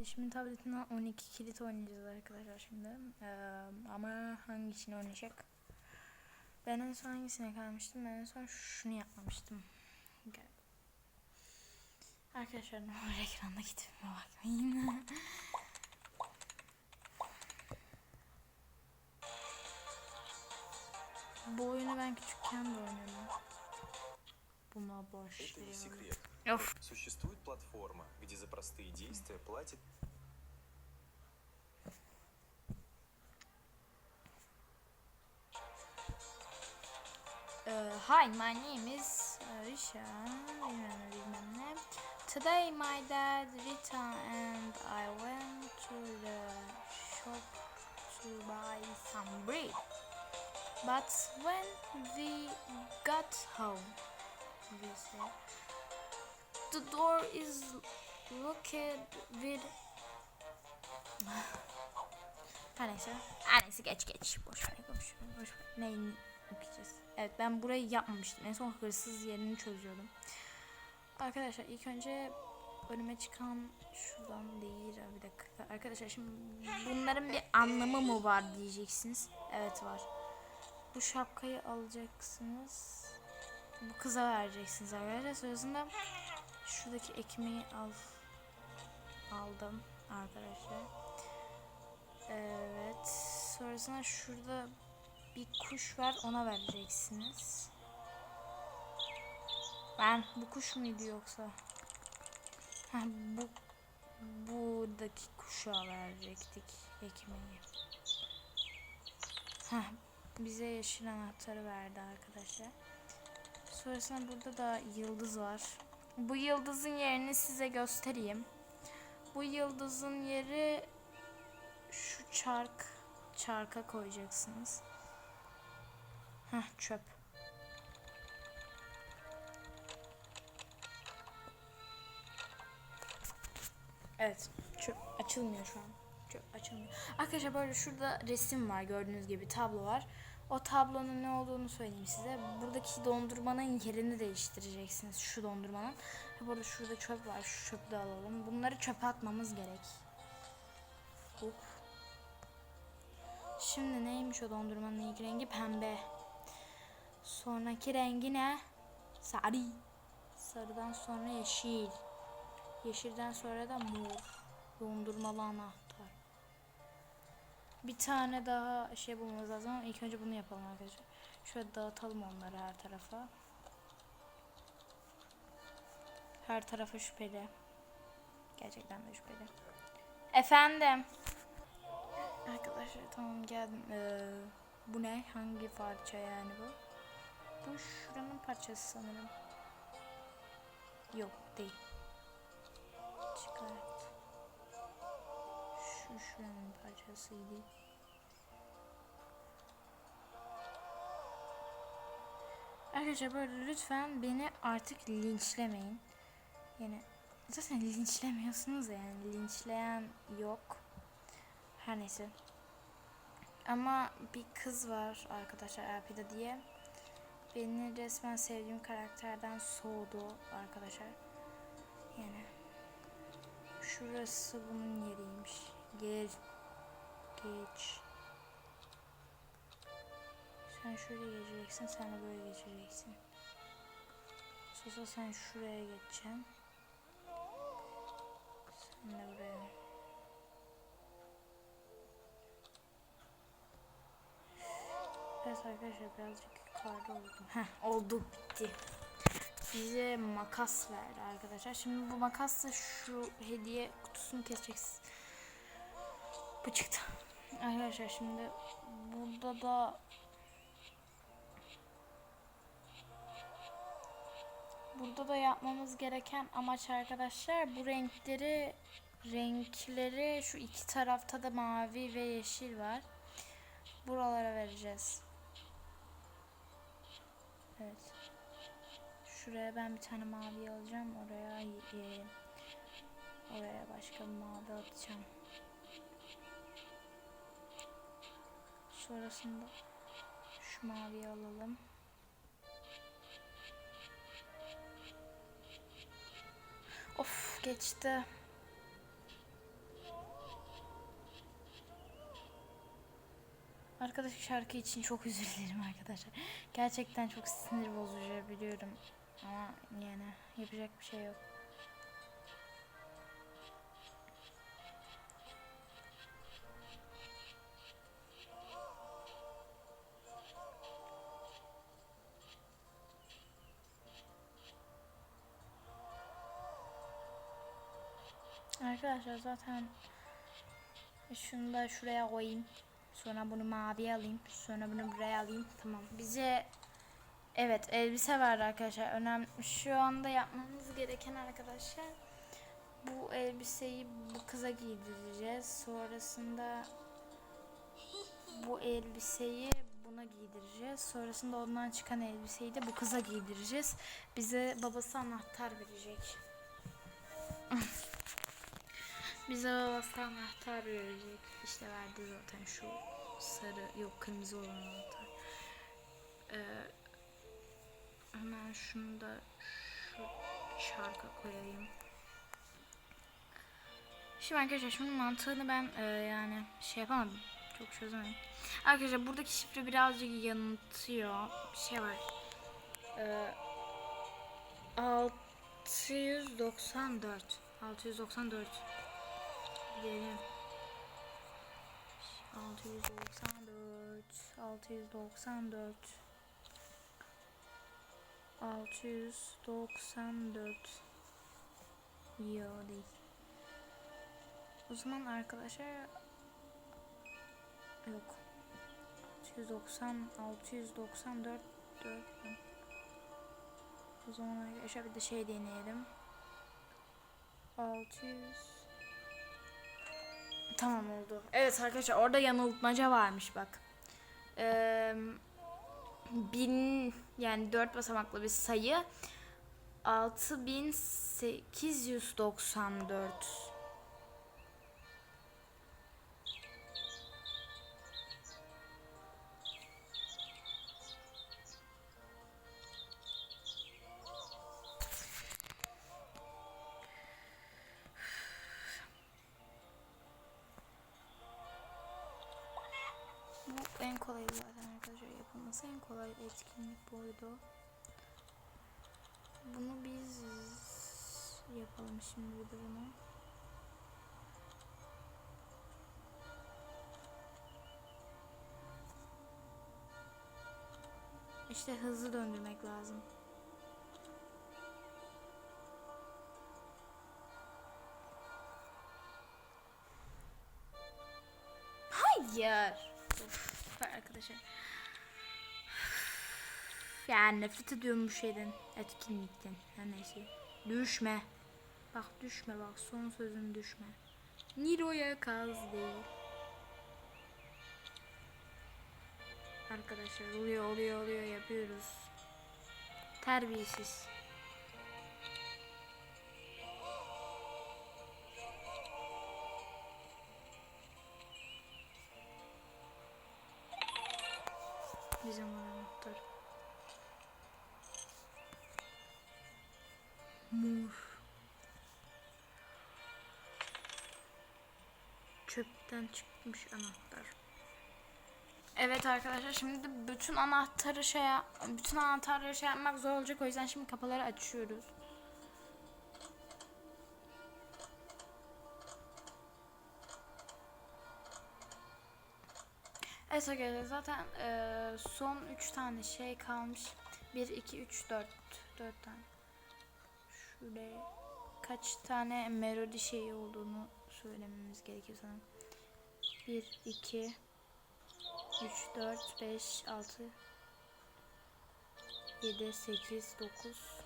Kardeşimin tabletinden 12 kilit oynayacağız arkadaşlar şimdi. Ee, ama hangisini oynayacak? Ben en son hangisine kalmıştım? Ben en son şunu yapmamıştım. Arkadaşlar ne olur ekranda gitmeme bakmayın. Bu oyunu ben küçükken de oynadım. Buna başlıyorum. Of. Существует платформа, где за простые действия платят Uh, hi, my name is uh, Risha. Bilmem ne. Today my dad returned and I went to the shop to buy some bread. But when we got home, we said, the door is locked with Her neyse. Her neyse geç geç. Boş ver boş ver boş ver. Neyi okuyacağız? Evet ben burayı yapmamıştım. En son hırsız yerini çözüyordum. Arkadaşlar ilk önce önüme çıkan şuradan değil bir dakika. Arkadaşlar şimdi bunların bir anlamı mı var diyeceksiniz. Evet var. Bu şapkayı alacaksınız. Bu kıza vereceksiniz arkadaşlar. Sonrasında şuradaki ekmeği al aldım arkadaşlar. Evet. Sonrasında şurada bir kuş var ona vereceksiniz. Ben bu kuş muydu yoksa? Ha, bu buradaki kuşa verecektik ekmeği. Ha, bize yeşil anahtarı verdi arkadaşlar. Sonrasında burada da yıldız var. Bu yıldızın yerini size göstereyim. Bu yıldızın yeri şu çark çarka koyacaksınız. Heh çöp. Evet çöp açılmıyor şu an. Çöp açılmıyor. Arkadaşlar böyle şurada resim var gördüğünüz gibi tablo var. O tablonun ne olduğunu söyleyeyim size. Buradaki dondurmanın yerini değiştireceksiniz. Şu dondurmanın. Burada şurada çöp var. Şu çöpü de alalım. Bunları çöpe atmamız gerek. Hop. Şimdi neymiş o dondurmanın ilk rengi? Pembe. Sonraki rengi ne? Sarı. Sarıdan sonra yeşil. Yeşilden sonra da mor. Dondurmalı anahtar. Bir tane daha şey bulmamız lazım ama ilk önce bunu yapalım arkadaşlar. Şöyle dağıtalım onları her tarafa. Her tarafa şüpheli. Gerçekten de şüpheli. Efendim. Arkadaşlar tamam geldim. Ee, bu ne? Hangi parça yani bu? Bu şuranın parçası sanırım. Yok değil. Çıkart. Şu şuranın parçasıydı. Arkadaşlar böyle lütfen beni artık linçlemeyin. Yani zaten linçlemiyorsunuz ya, yani linçleyen yok. Her neyse. Ama bir kız var arkadaşlar Alpida diye. Beni resmen sevdiğim karakterden soğudu arkadaşlar. Yani şurası bunun yeriymiş. Gel. Geç. Sen şuraya geçeceksin, sen de böyle geçeceksin. Sosa sen şuraya geçeceksin. Sen de buraya. Evet arkadaşlar birazcık yukarıda oldum. Heh oldu bitti. Bize makas verdi arkadaşlar. Şimdi bu makasla şu hediye kutusunu keseceğiz. Bu çıktı. Arkadaşlar şimdi burada da Burada da yapmamız gereken amaç arkadaşlar bu renkleri renkleri şu iki tarafta da mavi ve yeşil var. Buralara vereceğiz. Evet. Şuraya ben bir tane mavi alacağım. Oraya e, oraya başka bir mavi atacağım. Sonrasında şu maviyi alalım. Of geçti. Arkadaş şarkı için çok özür dilerim arkadaşlar. Gerçekten çok sinir bozucu biliyorum. Ama yani yapacak bir şey yok. Arkadaşlar zaten şunu da şuraya koyayım. Sonra bunu mavi alayım. Sonra bunu buraya alayım. Tamam. Bize evet elbise var arkadaşlar. Önemli. Şu anda yapmamız gereken arkadaşlar bu elbiseyi bu kıza giydireceğiz. Sonrasında bu elbiseyi buna giydireceğiz. Sonrasında ondan çıkan elbiseyi de bu kıza giydireceğiz. Bize babası anahtar verecek. Bize babası anahtar verecek. İşte verdi zaten şu sarı yok kırmızı olan anahtar. Ee, hemen şunu da şu şarkı koyayım. Şimdi arkadaşlar şunun mantığını ben e, yani şey yapamadım. Çok çözemedim. Arkadaşlar buradaki şifre birazcık yanıltıyor. Bir şey var. Ee, 694 694 Gidelim. 694 694 694 Yo değil. O zaman arkadaşlar yok. 690 694 4 O zaman arkadaşlar bir de şey deneyelim. 600 Tamam oldu. Evet arkadaşlar orada yanıltmaca varmış bak. Ee, bin yani 4 basamaklı bir sayı 6894 kolay zaten arkadaşlar yapılması en kolay etkinlik buydu. Bunu biz yapalım şimdi bir de bunu. İşte hızlı döndürmek lazım. Arkadaşlar. Yani nefret ediyorum bu şeyden. Etkinlikten. Her neyse. Düşme. Bak düşme bak. Son sözün düşme. Niro'ya kaz değil. Arkadaşlar oluyor oluyor oluyor yapıyoruz. Terbiyesiz. Çöpten çıkmış anahtar. Evet arkadaşlar şimdi bütün anahtarı şey bütün anahtarları şey yapmak zor olacak o yüzden şimdi kapıları açıyoruz. Evet arkadaşlar zaten eee, son 3 tane şey kalmış. 1, 2, 3, 4. 4 tane. Şuraya kaç tane melodi şeyi olduğunu söylememiz gerekiyor sanırım. 1, 2, 3, 4, 5, 6, 7, 8, 9,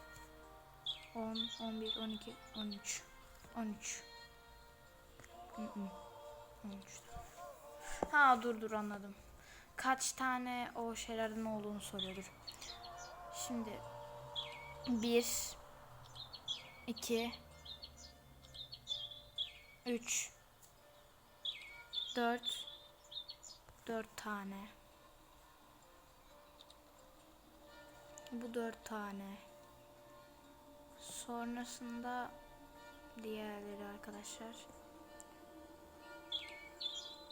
10, 11, 12, 13. 13. Hı hı. 13. Ha dur dur anladım. Kaç tane o şeylerden olduğunu soruyordur. Şimdi 1 2 3 4 4 tane. Bu 4 tane. Sonrasında diğerleri arkadaşlar.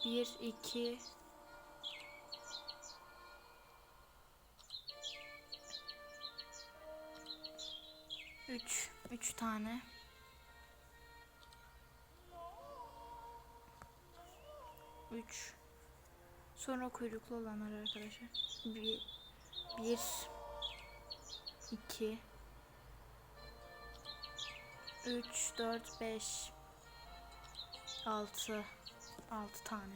1 2 3 3 tane. Üç. Sonra kuyruklu olanlar arkadaşlar. Bir, bir, iki, üç, dört, beş, altı, altı tane.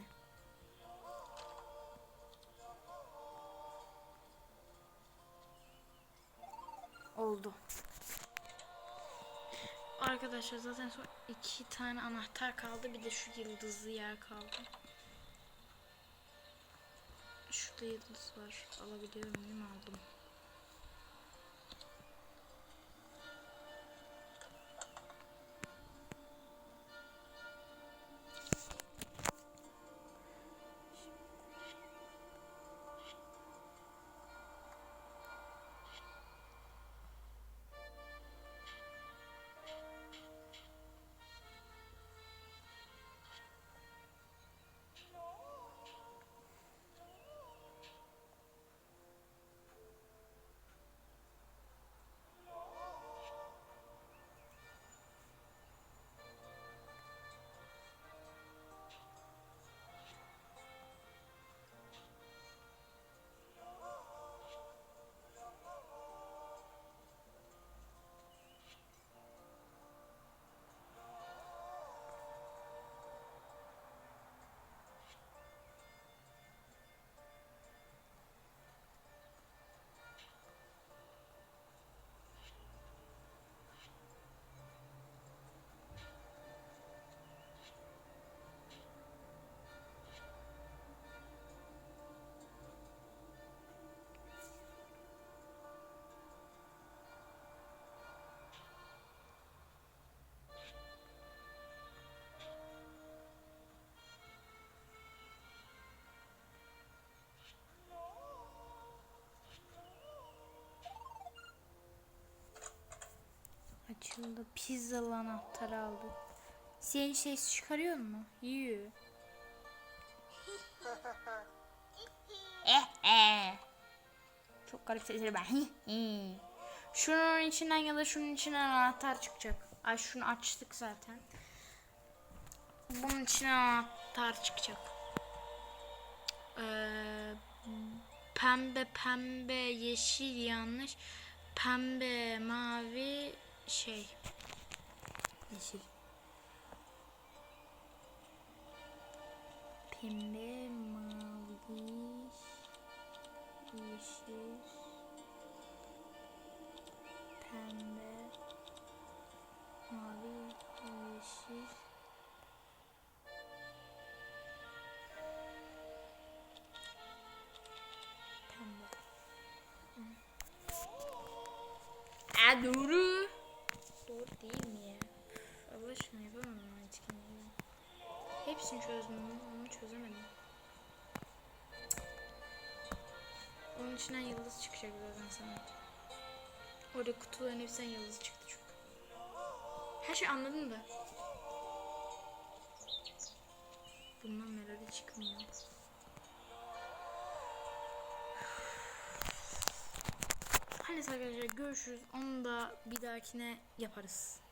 Oldu. Arkadaşlar zaten son iki tane anahtar kaldı. Bir de şu yıldızlı yer kaldı. Şurada yıldız var. Alabiliyor muyum? Aldım. Açıldı. Pizzalı anahtarı aldık. Senin ses çıkarıyor mu? Yiyor. eh eh. Çok garip sesleri ben. Şunun içinden ya da şunun içinden anahtar çıkacak. Ay şunu açtık zaten. Bunun içinden anahtar çıkacak. Ee, pembe pembe yeşil yanlış. Pembe mavi şey. Yeşil. Pembe mavi yeşil pembe mavi yeşil pembe Aa, Hepsini çözdüm onu çözemedim. Onun içinden yıldız çıkacak zaten sana. Orada kutuların hepsinden yıldız çıktı çünkü. Her şey anladım da. Bundan melodi çıkmıyor. Hani arkadaşlar görüşürüz. Onu da bir dahakine yaparız.